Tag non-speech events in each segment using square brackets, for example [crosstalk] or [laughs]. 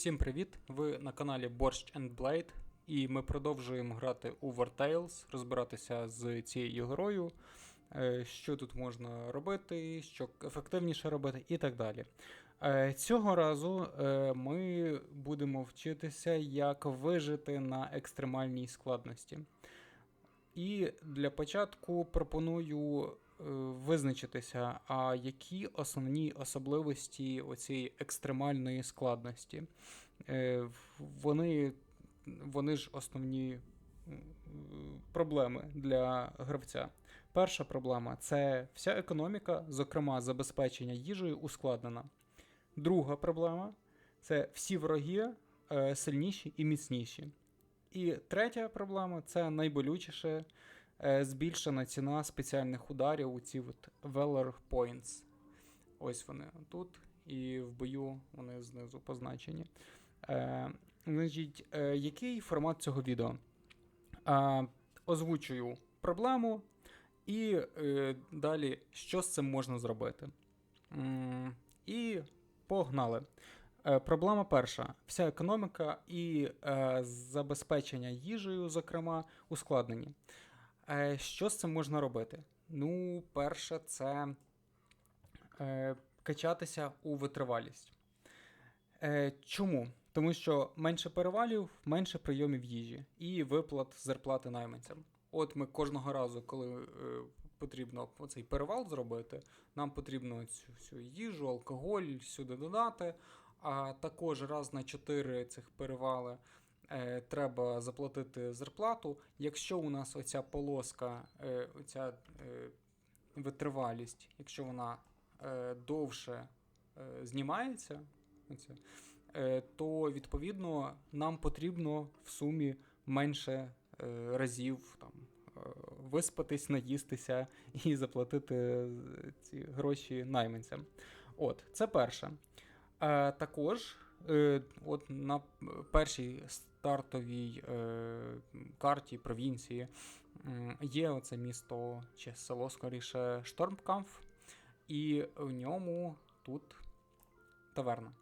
Всім привіт! Ви на каналі Борщ and Blade, і ми продовжуємо грати у War Tales, розбиратися з цією грою, е, що тут можна робити, що ефективніше робити і так далі. Е, Цього разу е, ми будемо вчитися, як вижити на екстремальній складності. І для початку пропоную визначитися, а які основні особливості оцієї екстремальної складності. Е, Вони, вони ж основні проблеми для гравця. Перша проблема це вся економіка, зокрема забезпечення їжею, ускладнена. Друга проблема це всі вороги е, сильніші і міцніші. І третя проблема це найболючіше е, збільшена ціна спеціальних ударів у ці от Valor Points. Ось вони тут, і в бою вони знизу позначені. Е, значить, е, який формат цього відео? Е, озвучую проблему, і е, далі, що з цим можна зробити. М, і погнали. Е, Проблема перша: вся економіка і е, забезпечення їжею, зокрема, ускладнені. Е, що з цим можна робити? Ну, перше, це е, качатися у витривалість. Е, чому? Тому що менше перевалів, менше прийомів їжі і виплат зарплати найманцям. От ми кожного разу, коли потрібно оцей перевал зробити, нам потрібно цю всю їжу, алкоголь сюди додати. А також раз на 4 цих перевали треба заплатити зарплату. Якщо у нас оця полоска, е, оця е, витривалість, якщо вона е, довше е, знімається, оця, е, то відповідно нам потрібно в сумі менше е, разів там, е, виспатись, наїстися і заплатити е, ці гроші найманцям. От, це перше. Е, також, е, от на першій стартовій е, карті провінції є оце місто чи село, скоріше, Штормкамф, і в ньому тут таверна.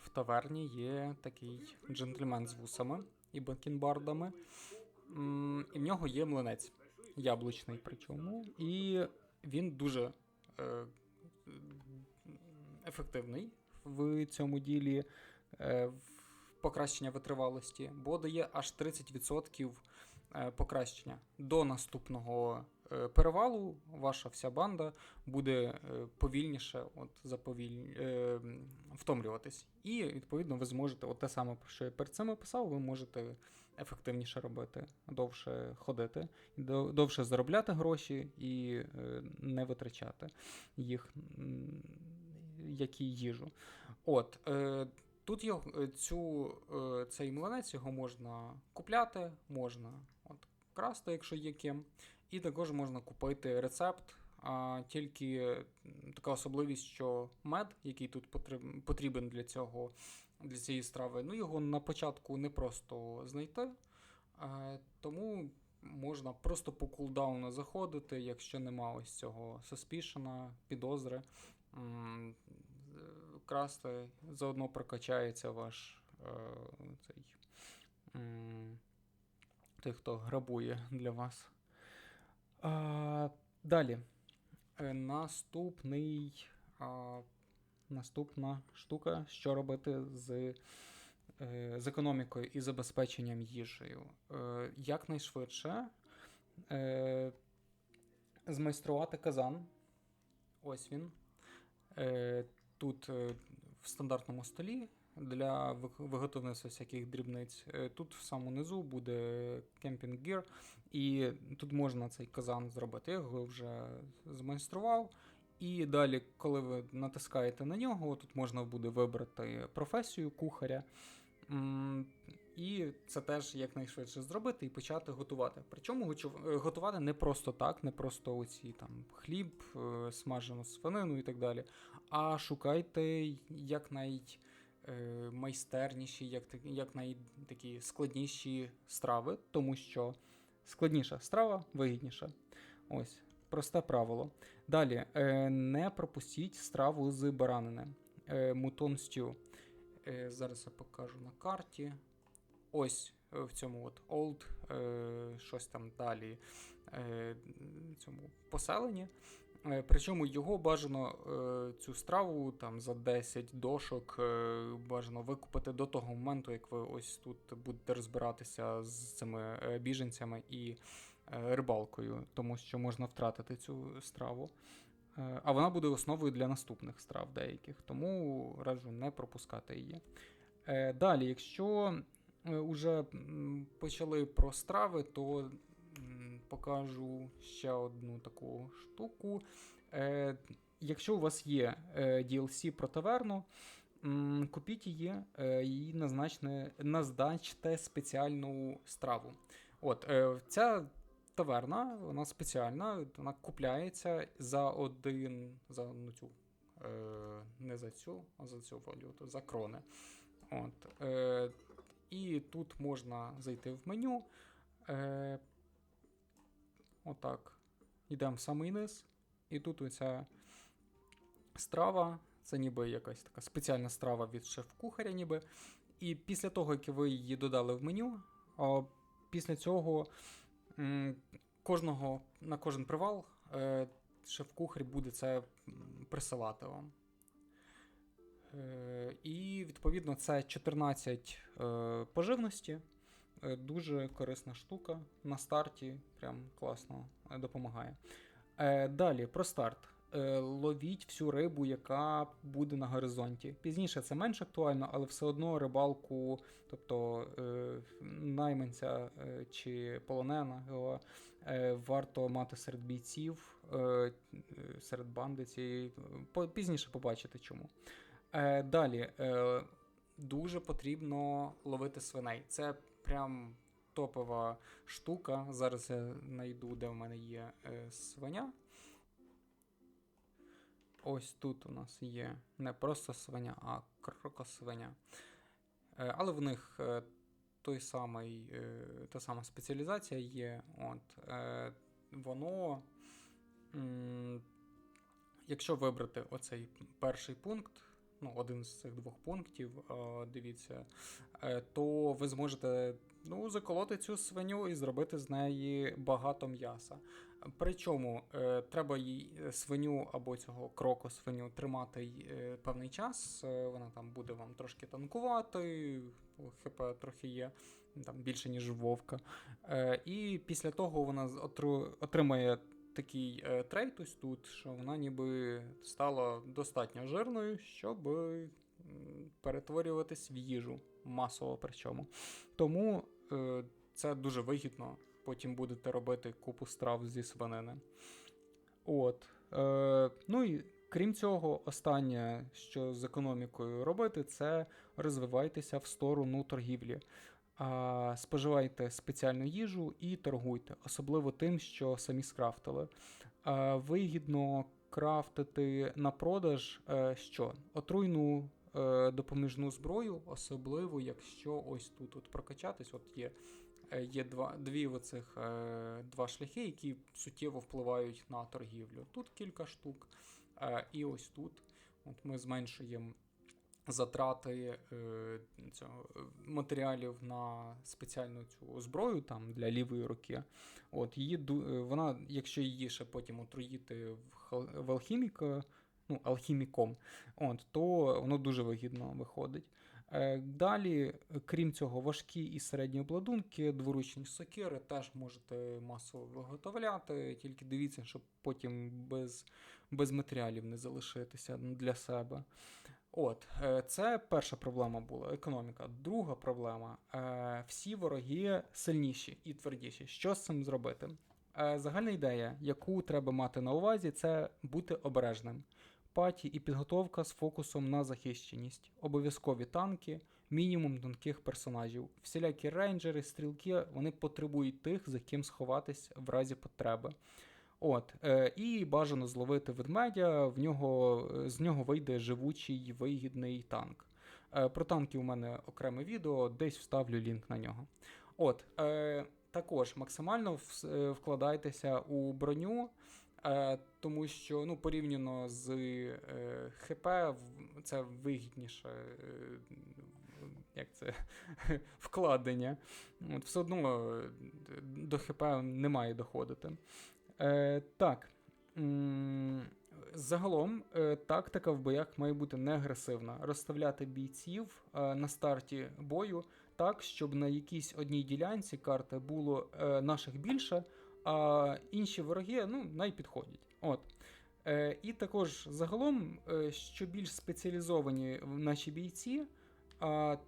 В таверні є такий джентльмен з вусами і бакенбардами, м, і в нього є млинець яблучний, причому, і він дуже. Е, ефективний в цьому ділі е, покращення витривалості, бо дає аж 30% е, покращення. До наступного е, перевалу ваша вся банда буде е, повільніше от, заповіль... втомлюватись. І, відповідно, ви зможете, от те саме, що я перед цим описав, ви можете ефективніше робити, довше ходити, до- довше заробляти гроші і не витрачати їх м, як і їжу. От, тут його, е, цю, е, цей млинець його можна купляти, можна от, красти, якщо є ким. І також можна купити рецепт. А тільки така особливість, що мед, який тут потрібен для цього, для цієї страви, ну його на початку не просто знайти. Е, тому можна просто по кулдауну заходити, якщо нема ось цього суспішена, підозри. Е, Красти, заодно прокачається ваш е, цей м, той, хто грабує для вас. А, далі. Е, Наступний. А, наступна штука, що робити з, е, з економікою і забезпеченням їжею. Е, якнайшвидше е, змайструвати казан. Ось він. Тут е, в стандартному столі для виг- виготовництва всяких дрібниць. Е, тут в самому низу буде кемпінг гір, і тут можна цей казан зробити. Я його вже змайстрував. І далі, коли ви натискаєте на нього, тут можна буде вибрати професію кухаря. І це теж якнайшвидше зробити і почати готувати. Причому е, готувати не просто так, не просто оці там хліб, е, смажену свинину і так далі. А шукайте якнай е, як, та- такі складніші страви, тому що складніша страва вигідніша. Ось, просте правило. Далі, не пропустіть страву з баранини. Мутон стю. Зараз я покажу на карті. Ось е, в цьому от Old, е, щось там далі е, цьому поселенні. Е, Причому його бажано е, цю страву там за 10 дошок е, бажано викупити до того моменту, як ви ось тут будете розбиратися з цими е, біженцями і е, рибалкою, тому що можна втратити цю страву. Е, А вона буде основою для наступних страв деяких, тому раджу не пропускати її. Е, Далі, якщо вже почали про страви, то покажу ще одну таку штуку. Е, Якщо у вас є е, DLC про таверну, купіть її е, і назначте, назначте спеціальну страву. От, ця таверна, вона спеціальна, вона купляється за один, за ну, цю, не за цю, а за цю валюту, за крони. От, і тут можна зайти в меню. Е, отак. Йдемо в самий низ. І тут оця страва, це ніби якась така спеціальна страва від шеф-кухаря, ніби. І після того, як ви її додали в меню, а, після цього м, кожного, на кожен привал е, шеф-кухар буде це присилати вам. Е, і відповідно це 14 е, поживності. Е, Дуже корисна штука. На старті прям класно допомагає. Далі про старт. Ловіть всю рибу, яка буде на горизонті. Пізніше це менш актуально, але все одно рибалку, тобто найманця чи е, варто мати серед бійців, серед банди цієї. Пізніше побачите чому. Е, далі. Е, дуже потрібно ловити свиней. Це прям топова штука. Зараз я знайду, де в мене є е, свиня. Ось тут у нас є не просто свиня, а крокосвиня. Е, але в них е, той самий, е, та сама спеціалізація є. От, е, воно. Якщо вибрати оцей перший пункт, ну, один з цих двох пунктів, дивіться, е, то ви зможете ну, заколоти цю свиню і зробити з неї багато м'яса. Причому е, треба їй е, свиню або цього кроку свиню тримати певний час. Вона там буде вам трошки танкувати, ХП трохи є, там більше, ніж вовка. І після того вона отримає такий е, трейт ось тут, що вона ніби стала достатньо жирною, щоб м, перетворюватись в їжу масово причому. Тому е, це дуже вигідно. Потім будете робити купу страв зі свинини. От. Е, ну і крім цього, останнє, що з економікою робити, це розвивайтеся в сторону торгівлі. Споживайте спеціальну їжу і торгуйте, особливо тим, що самі скрафтили. Вигідно крафтити на продаж е, що? Отруйну е, допоміжну зброю, особливо якщо ось тут от прокачатись, от є. е, Є два, дві оцих, е, два шляхи, які суттєво впливають на торгівлю. Тут кілька штук, е, і ось тут. От ми зменшуємо затрати е, цього, е, матеріалів на спеціальну цю зброю там, для лівої руки. От, її, е, вона, якщо її ще потім отруїти в, алхіміка, ну, алхіміком, от, то воно дуже вигідно виходить. Далі, крім цього, важкі і середні обладунки, дворучні сокири теж можете масово виготовляти, тільки дивіться, щоб потім без, без матеріалів не залишитися для себе. От, е, це перша проблема була економіка. Друга проблема е, всі вороги сильніші і твердіші. Що з цим зробити? Е, Загальна ідея, яку треба мати на увазі, це бути обережним. Паті і підготовка з фокусом на захищеність, обов'язкові танки, мінімум тонких персонажів. Всілякі рейнджери, стрілки вони потребують тих, за ким сховатись в разі потреби. От, е, і бажано зловити ведмедя, в нього, е, з нього вийде живучий вигідний танк. Е, про танки у мене окреме відео, десь вставлю лінк на нього. От, також максимально вкладайтеся у броню. Тому що ну, порівняно з е, ХП, це вигідніше. Е, як це [laughs] вкладення. От, все одно до ХП не має доходити. Е, так. Загалом, е, тактика в боях має бути не агресивна. Розставляти бійців е, на старті бою так, щоб на якійсь одній ділянці карти було е, наших більше, а інші вороги ну, підходять. От. І також загалом, що більш спеціалізовані наші бійці,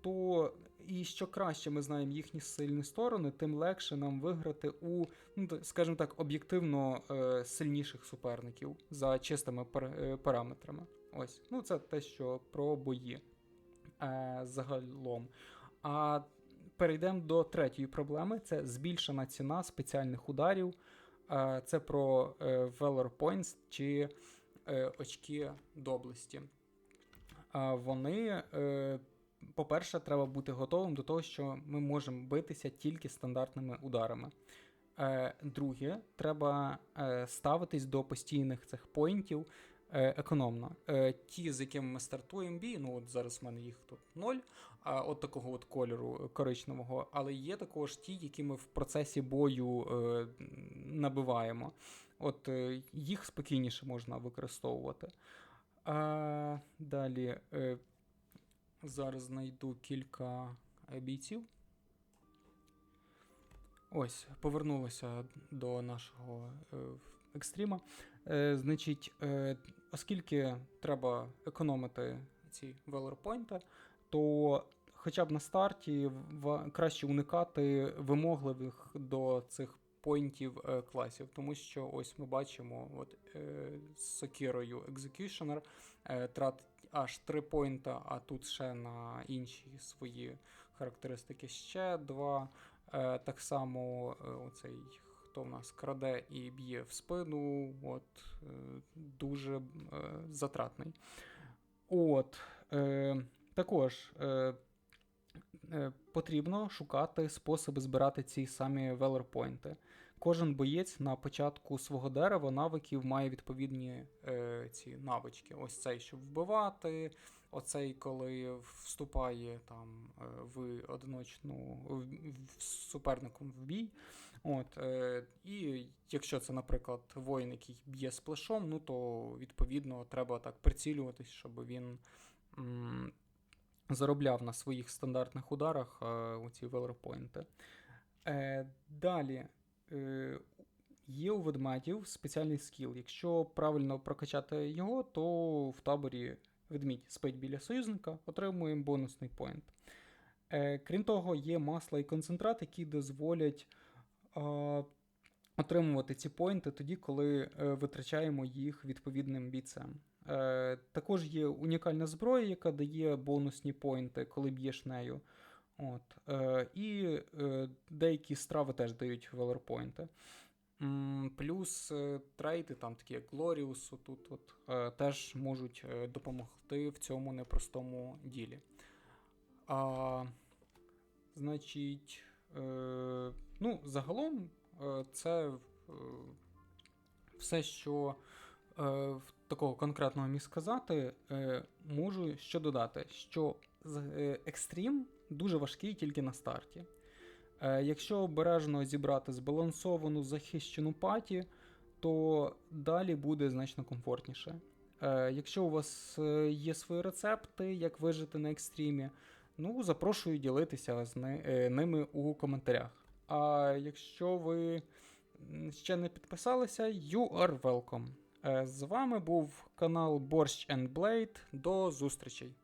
то і що краще ми знаємо їхні сильні сторони, тим легше нам виграти у, ну, скажімо так, об'єктивно е, сильніших суперників за чистими е, параметрами. Ось, ну це те, що про бої е, загалом. А перейдемо до третьої проблеми: це збільшена ціна спеціальних ударів. Е, це про е, Valor Points чи е, очки доблесті. А вони, е, по-перше, треба бути готовим до того, що ми можемо битися тільки стандартними ударами. Е, Друге, треба е, ставитись до постійних цих поінтів е, економно. Ті, з якими ми стартуємо бій, ну от зараз в мене їх тут ноль, от такого от кольору коричневого, але є також ті, які ми в процесі бою набиваємо. От їх спокійніше можна використовувати. А, далі. Зараз знайду кілька бійців. Ось, повернулося до нашого е, екстріма. Е, значить, е, оскільки треба економити ці велорпойнти, то хоча б на старті краще уникати вимогливих до цих поінтів класів, тому що ось ми бачимо, от з сокірою Executioner е, тратить аж 3 поінта, а тут ще на інші свої характеристики ще 2. Е, так само е, оцей, хто в нас краде і б'є в спину, от, е, дуже затратний. От, також потрібно шукати способи збирати ці самі велорпойнти. Кожен боєць на початку свого дерева навиків має відповідні е, ці навички. Ось цей, щоб вбивати, оцей, коли вступає там е, в одиночну в, в, суперником в бій. От, е, і якщо це, наприклад, воїн, який б'є сплешом, ну то відповідно треба так прицілюватись, щоб він. М- Заробляв на своїх стандартних ударах е, оці велропойнти. Е, далі є у ведмедів спеціальний скіл. Якщо правильно прокачати його, то в таборі ведмідь спить біля союзника, отримуємо бонусний поінт. Е, крім того, є масла і концентрат, які дозволять е, отримувати ці поінти тоді, коли е, витрачаємо їх відповідним бійцем. Е, також є унікальна зброя, яка дає бонусні поінти, коли б'єш нею. От, е, і е, деякі страви теж дають велорпойнти. М, Плюс е, трейди, там такі як Glorious, тут от, е, теж можуть е, допомогти в цьому непростому ділі. А, значить, е, ну, загалом е, це е, все, що е, такого конкретного міг сказати, е, можу що додати, що е, екстрім дуже важкий тільки на старті. Е, якщо обережно зібрати збалансовану захищену паті, то далі буде значно комфортніше. Е, якщо у вас е, є свої рецепти, як вижити на екстрімі, ну запрошую ділитися з ними у коментарях. А якщо ви ще не підписалися, you are welcome. З вами був канал Борщ and Blade. До зустрічей!